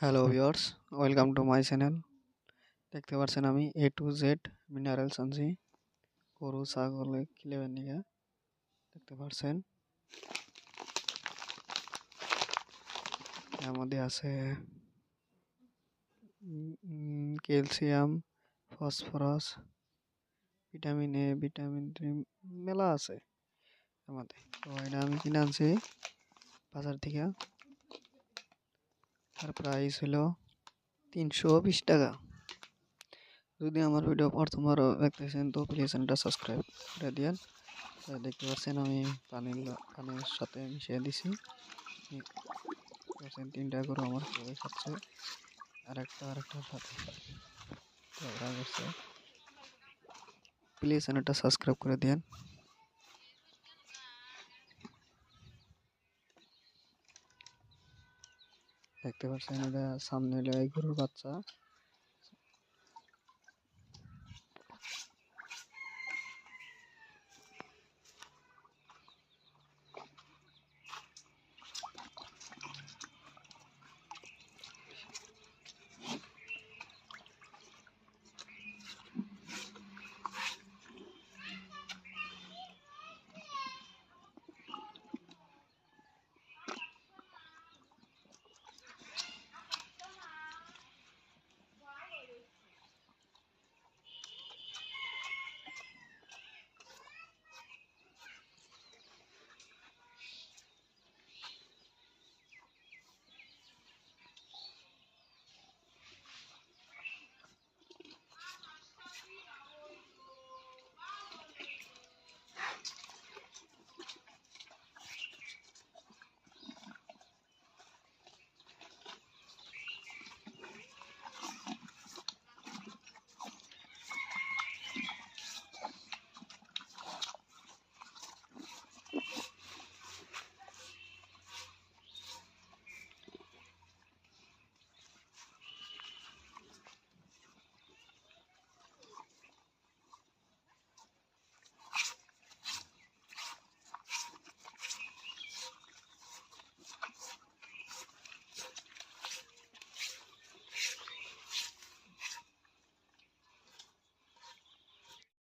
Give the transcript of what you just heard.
Hello viewers welcome to my channel দেখতে পাচ্ছেন আমি এ টু জেড মিনারেলস আনছি গরু ছাগলে খিলেবেন নিয়ে দেখতে পাচ্ছেন? এর মধ্যে আছে calcium phosphorus vitamin A vitamin D মেলা আছে। মধ্যে। তো এটা আমি কিনে আনছি বাজার থেকে। তার প্রাইস হলো তিনশো বিশ টাকা। যদি আমার ভিডিও প্রথমবার দেখতেছেন, তো প্লিজ চ্যানেলটা সাবস্ক্রাইব করে দিন দেখতে পাচ্ছেন, আমি পানির পানির সাথে মিশিয়ে দিছি। তিনটা গরু আমার কেউ খাচ্ছে আর একটা আর একটার সাথে প্লিজ চ্যানেলটা সাবস্ক্রাইব করে দিন দেখতে পারছেন এটা সামনে এই গরুর বাচ্চা।